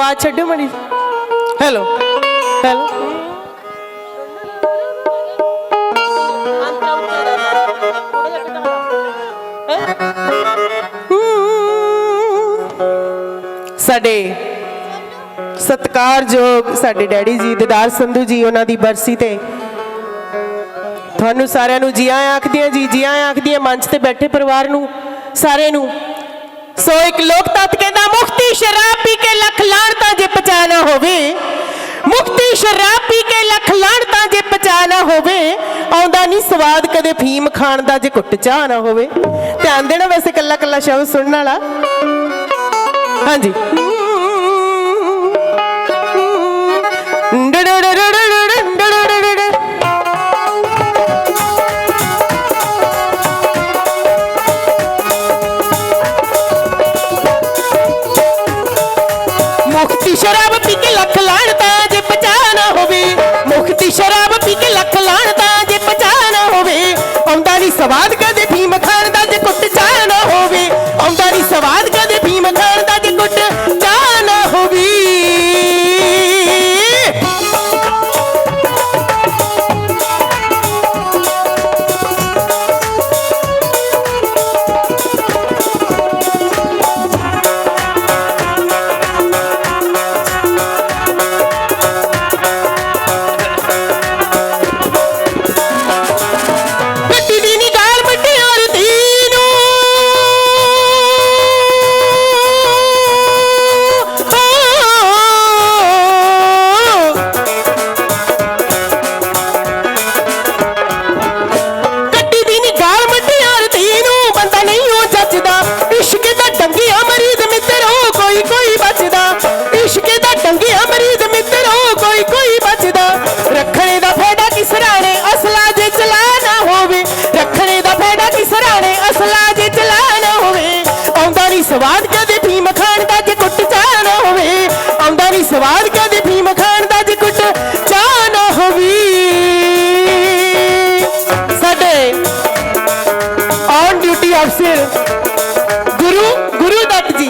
ਆਵਾਜ਼ ਛੱਡੋ ਮੜੀ ਹੈਲੋ ਹੈਲੋ ਸਾਡੇ ਸਤਿਕਾਰਯੋਗ ਸਾਡੇ ਡੈਡੀ ਜੀ, ਦਿਦਾਰ ਸੰਧੂ ਜੀ, ਉਹਨਾਂ ਦੀ ਬਰਸੀ ਤੇ। ਤੁਹਾਨੂੰ ਸਾਰਿਆਂ ਨੂੰ ਜੀ ਆਇਆਂ ਆਖਦੀਆਂ ਜੀ ਜੀ ਆਇਆਂ ਆਖਦੀਆਂ ਮੰਚ ਤੇ ਬੈਠੇ ਪਰਿਵਾਰ ਨੂੰ ਸਾਰੇ ਨੂੰ ਸੋ ਇੱਕ ਲੋਕ ਤੱਤ ਕਹਿੰਦਾ ਮੁਕਤੀ ਸ਼ਰਾਬ ਪੀ ਕੇ ਲੱਖ ਲਾਣਤਾ ਜੇ ਪਚਾ ਹੋਵੇ। ਮੁਕਤੀ ਸ਼ਰਾਬ ਪੀ ਕੇ ਲੱਖ ਲਾਣਤਾ ਜੇ ਪਚਾ ਨਾ ਹੋਵੇ, ਆਉਂਦਾ ਨਹੀਂ ਸਵਾਦ ਕਦੇ ਫੀਮ ਖਾਣ ਦਾ ਜੇ ਕੁੱਟ ਚਾਹ ਨਾ ਹੋਵੇ। ਧਿਆਨ ਦੇਣਾ ਵੈਸੇ ਕੱਲਾ ਕੱਲਾ ਸ਼ਬਦ ਸੁਣਨ ਵਾਲਾ। ਹਾਂਜੀ। ਸ਼ਰਾਬ ਪੀ ਕੇ ਲੱਖ ਲਾਣਤਾ ਜੇ ਪਚਾ ਨਾ ਹੋਵੇ ਆਉਂਦਾ ਨਹੀਂ ਸਵਾਦ ਔਨ ਡਿਊਟੀ ਅਫਸਰ ਗੁਰੂ ਗੁਰੂ ਦੱਤ ਜੀ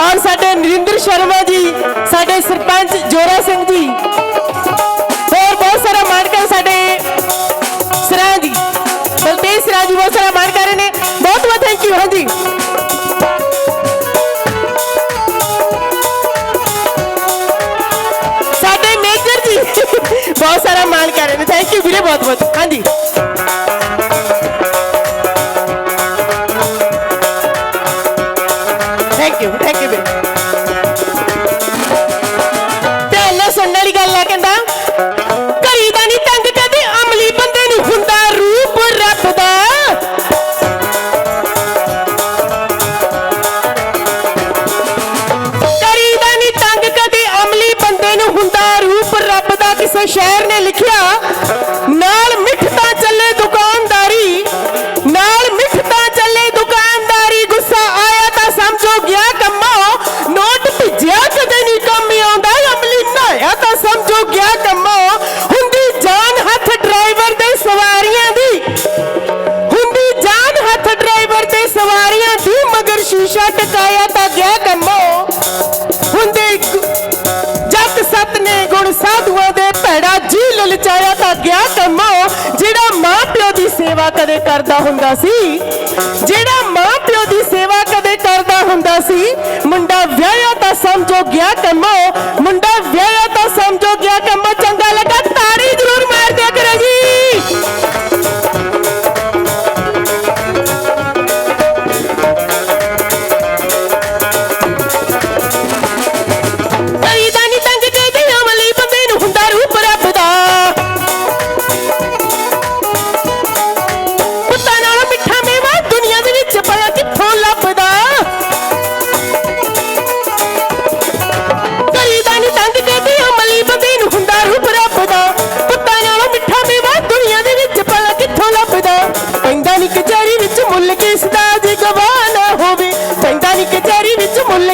ਔਰ ਸਾਡੇ ਨਰਿੰਦਰ ਸ਼ਰਮਾ ਜੀ ਸਾਡੇ ਸਰਪੰਚ ਜੋਰਾ ਸਿੰਘ ਜੀ ਹੋਰ ਬਹੁਤ ਸਾਰਾ ਮਾਣ ਕਰ ਸਾਡੇ ਸਰਾਂ ਜੀ ਬਲਤੇਜ ਸਰਾਂ ਜੀ ਬਹੁਤ ਸਾਰਾ ਮਾਣ ਕਰ ਰਹੇ ਨੇ ਬਹੁਤ ਬਹੁਤ ਥੈਂਕ ਯੂ ਹਾਂਜੀ ਸਾਡੇ ਮੇਜਰ ਜੀ ਬਹੁਤ ਸਾਰਾ ਮਾਣ ਕਰ ਰਹੇ ਨੇ ਥੈਂਕ ਯੂ ਵੀਰੇ ਬਹੁਤ ਬਹੁਤ ਰੱਬ ਦਾ ਨੇ ਲਿਖਿਆ, ਨਾਲ ਮਿੱਠਤਾ ਚੱਲੇ ਦੁਕਾਨਦਾਰੀ, ਨਾਲ ਮਿੱਠਤਾ ਚੱਲੇ ਦੁਕਾਨਦਾਰੀ, ਗੁੱਸਾ ਆਇਆ ਤਾਂ ਸਮਝੋ ਗਿਆ ਕੰਮੋ, ਨੋਟ ਭਿੱਜਿਆ ਕਦੇ ਨਹੀਂ ਕੰਮ ਆਉਂਦਾ, ਅਮਲੀ ਨਾਇਆ ਤਾਂ ਸਮਝੋ ਗਿਆ ਕੰਮੋ, ਹੁੰਦੀ ਜਾਨ ਹੱਥ ਡਰਾਈਵਰ ਦੇ ਸਵਾਰੀਆਂ ਦੀ, ਹੁੰਦੀ ਜਾਨ ਹੱਥ ਡਰਾਈਵਰ ਤੇ ਸਵਾਰੀਆਂ ਦੀ, ਮਗਰ ਸ਼ੀਸ਼ਾ ਟਕਾਇਆ ਤਾਂ ਗਿਆ ਕੰਮੋ, ਹੁੰਦੇ ਗੁ- ਜੱਟ ਸਤ ਨੇ ਗੁਣ ਸਾਧੂਆਂ ਦੇ ਭੈੜਾ ਤਾਂ ਗਿਆ ਕੰਮੋ ਜਿਹੜਾ ਮਾਂ ਪਿਓ ਦੀ ਸੇਵਾ ਕਦੇ ਕਰਦਾ ਹੁੰਦਾ ਸੀ। ਜਿਹੜਾ ਮਾਂ ਪਿਓ ਦੀ ਸੇਵਾ ਕਦੇ ਕਰਦਾ ਹੁੰਦਾ ਸੀ। ਮੁੰਡਾ ਵਿਆਹਿਆ ਤਾਂ ਸਮਝੋ ਗਿਆ ਕੰਮੋ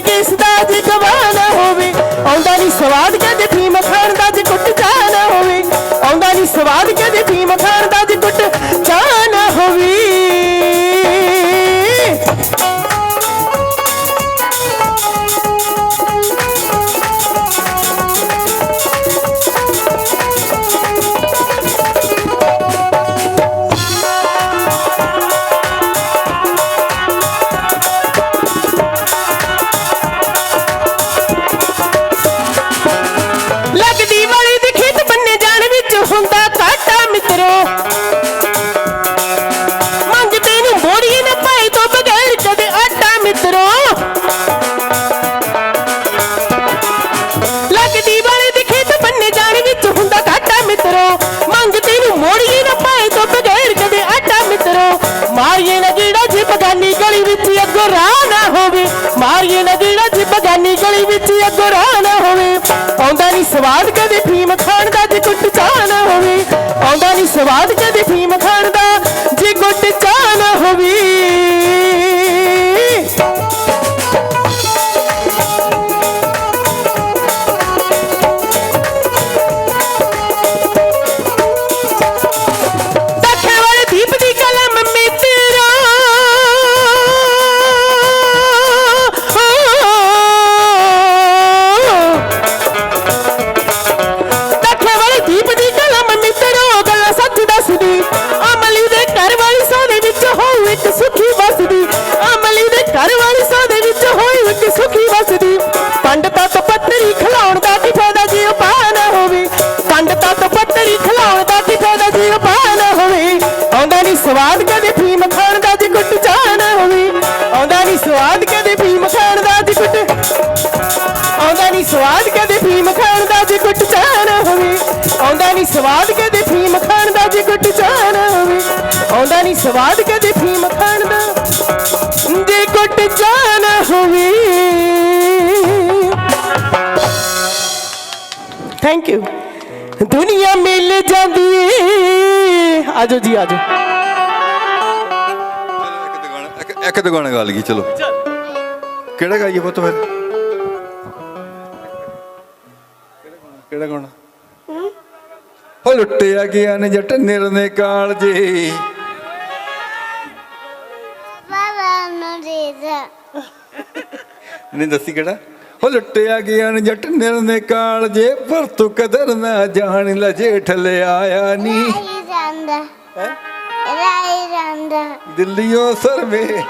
ਕਿਸ ਦਾ ਜੀ ਗਵਾਹ ਨਾ ਹੋਵੇ? ਆਉਂਦਾ ਨਹੀਂ ਸਵਾਦ ਕਦੇ ਫੀਮ ਖਾਣ ਲਾਈਏ ਨਾ ਜਿਹੜਾ ਜੀ ਬਗਾਨੀ ਗਲੀ ਵਿੱਚ ਅੱਗੋਂ ਰਾਹ ਨਾ ਹੋਵੇ। ਆਉਂਦਾ ਨਹੀਂ ਸਵਾਦ, ਕਦੇ ਫੀਮ ਖਾਣ ਦਾ ਜੇ ਕੁੱਟ ਚਾਹ ਨਾ ਹੋਵੇ। ਆਉਂਦਾ ਨਹੀਂ ਸਵਾਦ ਸਵਾਦ ਕਦੇ ਫੀਮ ਖਾਣ ਦਾ ਜੇ ਕੁੱਟ ਚਾਹ ਹੋਵੇ। ਆਉਂਦਾ ਨਹੀਂ ਸਵਾਦ ਕਦੇ ਫੀਮ ਖਾਣ ਦਾ ਜੇ ਕੁੱਟ। ਆਉਂਦਾ ਨਹੀਂ ਸਵਾਦ ਕਦੇ ਫੀਮ ਖਾਣ ਦਾ ਜੇ ਕੁੱਟ ਚਾਹ ਹੋਵੇ। ਆਉਂਦਾ ਨਹੀਂ ਸਵਾਦ ਕਦੇ ਫੀਮ ਖਾਣ ਦਾ ਜੇ ਕੁੱਟ ਚਾਹ ਹੋਵੇ। ਆਉਂਦਾ ਨਹੀਂ ਸਵਾਦ ਕਦੇ ਫੀਮ ਖਾਣ ਦਾ ਜੇ ਕੁੱਟ ਚਾਹ ਹੋਵੇ। ਥੈਂਕ ਯੂ ਦੁਨੀਆ ਮਿਲ ਜਾਂਦੀ ਏ। ਆਜੋ ਜੀ ਆਜੋ ਚਲੋ ਇੱਕ ਇੱਕ ਦੁਗਾਣਾ ਗਾ ਲਈਏ ਚਲੋ। ਕਿਹੜਾ ਗਾਈਏ ਪੁੱਤ ਫਿਰ? ਕਿਹੜਾ ਗਾਣਾ ਹੋ? ਲੁੱਟਿਆ ਗਿਆ ਨੇ ਜੱਟ ਨਿਰਨੇ ਕਾਲ ਜੇ। ਬਾਬਾ ਨੂੰ ਦੇ ਦੇ ਨਹੀਂ ਦੱਸੀ ਕਿਹੜਾ? ਹੋ ਲੁੱਟਿਆ ਗਿਆ ਨੇ ਜੱਟ ਨਿਰਨੇ ਕਾਲ ਜੇ। ਪਰ ਤੂੰ ਕਦਰ ਨਾ ਜਾਣ ਲਜੇ ਠਲੇ ਆਇਆ ਨੀ। ਜਾਂਦਾ। ਰਾਈ ਜਾਂਦਾ। ਦਿੱਲੀੋਂ ਸਰਵੇ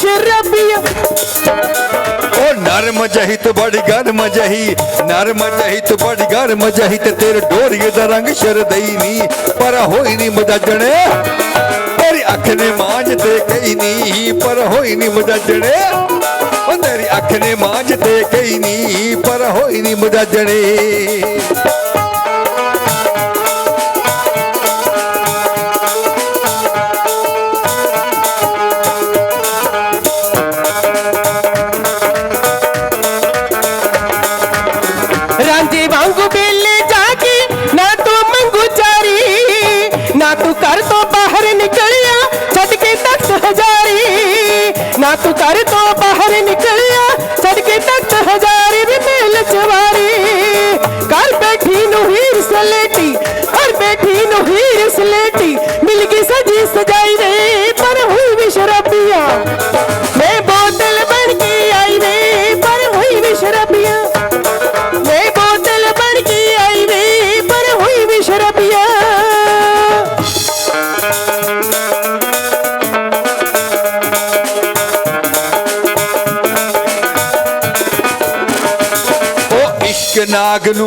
ਸ਼ਰਾਬੀਆ। ਉਹ ਨਰਮ ਜਹੀ ਤੇ ਬੜੀ ਗਰਮ ਜਹੀ, ਨਰਮ ਜਹੀ ਤੇ ਬੜੀ ਗਰਮ ਜਹੀ ਤੇ ਤੇਰੇ ਡੋਰੀਏ ਦਾ ਰੰਗ ਸ਼ਰਦਈ ਨੀ, ਪਰ ਹੋਈ ਨੀ ਮਜਾਜਣੇ। ਤੇਰੀ ਅੱਖ ਨੇ ਮਾਂਝ ਤੇ ਕਈ ਨੀ, ਪਰ ਹੋਈ ਨੀ ਮਜਾਜਣੇ। ਉਹ ਤੇਰੀ ਅੱਖ ਨੇ ਮਾਂਝ ਤੇ ਕਈ ਨੀ, ਪਰ ਹੋਈ ਨੀ ਮਜਾਜਣੇ।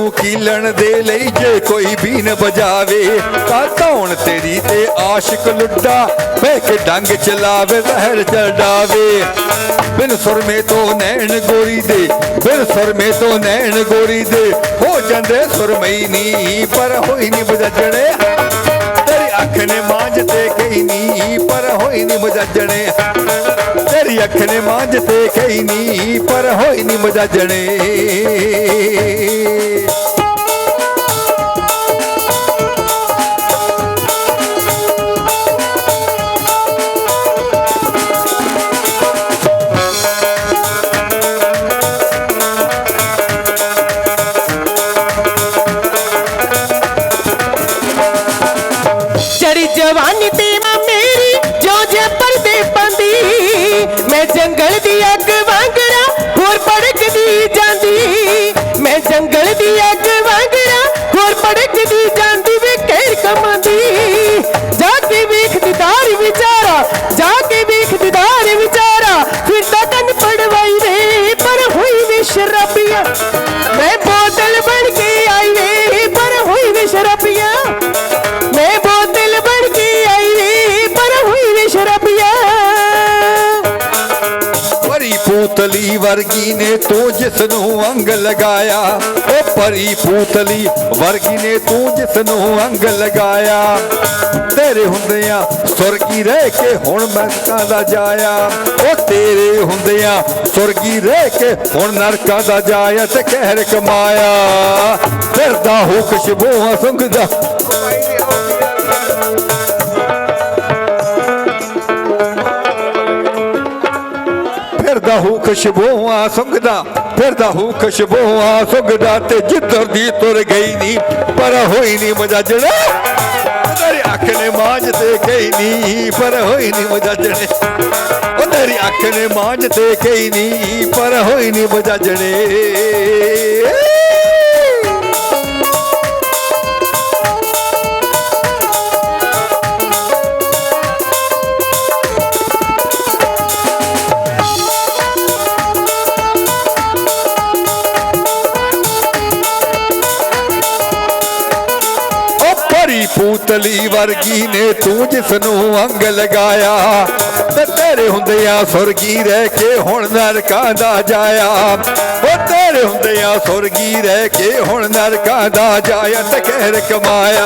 ਨੂੰ ਕੀਲਣ ਦੇ ਲਈ ਜੇ ਕੋਈ ਬੀਨ ਵਜਾਵੇ, ਤਾਂ ਧੌਣ ਤੇਰੀ ਤੇ ਆਸ਼ਿਕ ਲੁੱਟਾ ਬਹਿ ਕੇ ਡੰਗ ਚਲਾਵੇ ਜ਼ਹਿਰ ਚੜਾਵੇ। ਬਿਨ ਸੁਰਮੇ ਤੋਂ ਨੈਣ ਗੋਰੀ ਦੇ, ਬਿਨ ਸੁਰਮੇ ਤੋਂ ਨੈਣ ਗੋਰੀ ਦੇ। ਹੋ ਜਾਂਦੇ ਸੁਰਮਈ ਨੀ ਪਰ ਹੋਈ ਨੀ ਬਜਣੇ ਤੇਰੀ ਅੱਖ ਨੇ ਮਾਂਜ ਤੇ ਕਹੀ ਨੀ ਪਰ ਹੋਈ ਨੀ ਮਜਾਜਣੇ ਤੇਰੀ ਅੱਖ ਨੇ ਮਾਂਜ ਤੇ ਕਹੀ ਨੀ ਪਰ ਹੋਈ ਨੀ ਮਜਾਜਣੇ ਚੜੀ படைக்குது ਵਰਗੀ ਨੇ ਤੂੰ ਜਿਸ ਨੂੰ ਅੰਗ ਲਗਾਇਆ, ਉਹ ਪਰੀ ਪੂਤਲੀ ਵਰਗੀ ਨੇ ਤੂੰ ਜਿਸ ਨੂੰ ਅੰਗ ਲਗਾਇਆ। ਤੇਰੇ ਹੁੰਦਿਆਂ ਸੁਰਗੀ ਰਹਿ ਕੇ ਹੁਣ ਮੈਂ ਦਾ ਜਾਇਆ, ਉਹ ਤੇਰੇ ਹੁੰਦਿਆਂ ਸੁਰਗੀ ਰਹਿ ਕੇ ਹੁਣ ਨਰਕਾਂ ਦਾ ਜਾਇਆ ਤੇ ਕਹਿਰ ਕਮਾਇਆ। ਫਿਰਦਾ ਹੋ ਖੁਸ਼ਬੂਆਂ ਸੁੰਘਦਾ। ਫਿਰਦਾ ਹੂ ਖੁਸ਼ਬੂਆਂ ਸੁੰਘਦਾ, ਫਿਰਦਾ ਹੂ ਖੁਸ਼ਬੂਆਂ ਸੁੰਘਦਾ ਤੇ ਜਿੱਧਰ ਦੀ ਤੁਰ ਗਈ ਨੀ, ਪਰ ਹੋਈ ਨੀ ਮਜਾਜਣਾ। ਤੇਰੀ ਅੱਖ ਨੇ ਮਾਂਜ ਤੇ ਗਈ ਨੀ, ਪਰ ਹੋਈ ਨੀ ਮਜਾਜਣੇ। ਉਹ ਤੇਰੀ ਅੱਖ ਨੇ ਮਾਂਜ ਤੇ ਗਈ ਨੀ, ਪਰ ਹੋਈ ਨੀ ਮਜਾਜਣੇ। ਪਰੀ ਵਰਗੀ ਨੇ ਤੂੰ ਜਿਸ ਨੂੰ ਅੰਗ ਲਗਾਇਆ। ਤੇ ਤੇਰੇ ਹੁੰਦਿਆਂ ਸੁਰਗੀ ਰਹਿ ਕੇ ਹੁਣ ਨਰਕਾਂ ਦਾ ਜਾਇਆ। ਉਹ ਤੇਰੇ ਹੁੰਦਿਆਂ ਸੁਰਗੀ ਰਹਿ ਕੇ ਹੁਣ ਨਰਕਾਂ ਦਾ ਜਾਇਆ ਤੇ ਕਹਿਰ ਕਮਾਇਆ।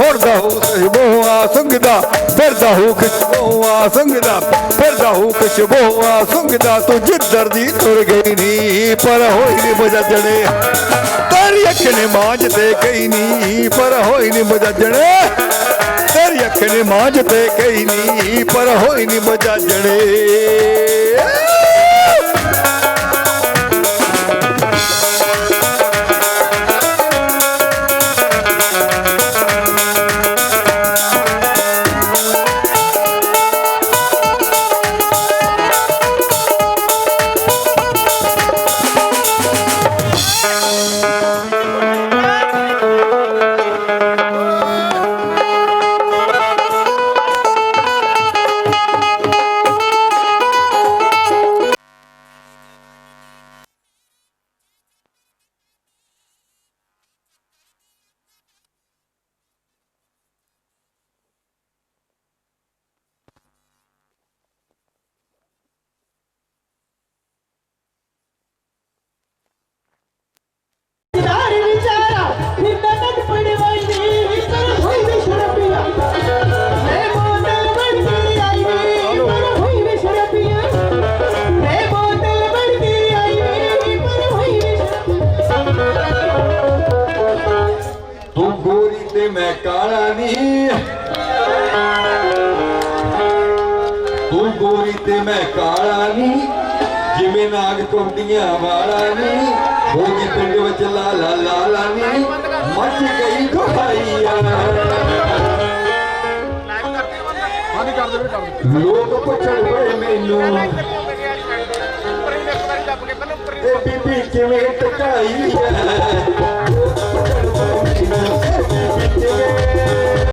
ਹੁਣ ਦਾ ਹੋ ਖੁਸ਼ਬੂਆਂ ਸੁੰਘਦਾ ਫਿਰਦਾ ਹੋ ਖੁਸ਼ਬੂਆਂ ਸੁੰਘਦਾ ਫਿਰਦਾ ਹੋ ਖੁਸ਼ਬੂਆਂ ਸੁੰਘਦਾ ਤੂੰ ਜਿੱਦਰ ਦੀ ਤੁਰ ਗਈ ਨੀ, ਪਰ ਹੋਈ ਨੀ ਮਜਜਣੇ ਤੇਰੀ ਅੱਖ ਨੇ ਮਾਂਜ ਤੇ ਕਈ ਨੀ, ਪਰ ਹੋਈ ਨੀ ਮਜਾਜਣੇ। ਤੇਰੀ ਅੱਖ ਨੇ ਮਾਂਜ ਤੇ ਕਈ ਨੀ, ਪਰ ਹੋਈ ਨੀ ਮਜਾਜਣੇ। ਮੈਂ ਕਾਲਾ ਨਹੀਂ। ਤੂੰ ਗੋਰੀ ਤੇ ਮੈਂ ਕਾਲਾ ਨਹੀਂ। ਜਿਵੇਂ ਨਾਗ ਕੁੰਡੀਆਂ ਵਾਲਾ ਨਹੀਂ ਹੋ ਗਈ ਪਿੰਡ ਵਿੱਚ ਲਾਲਾ ਲਾਲਾ ਨਹੀਂ ਮੱਚ ਗਈ ਖੁਆਈਆ ਲੋਕ ਪੁੱਛਣ ਪਏ ਮੈਨੂੰ ਇਹ ਬੀਬੀ ਕਿਵੇਂ ਟਕਾਈ ਹੈ? Let's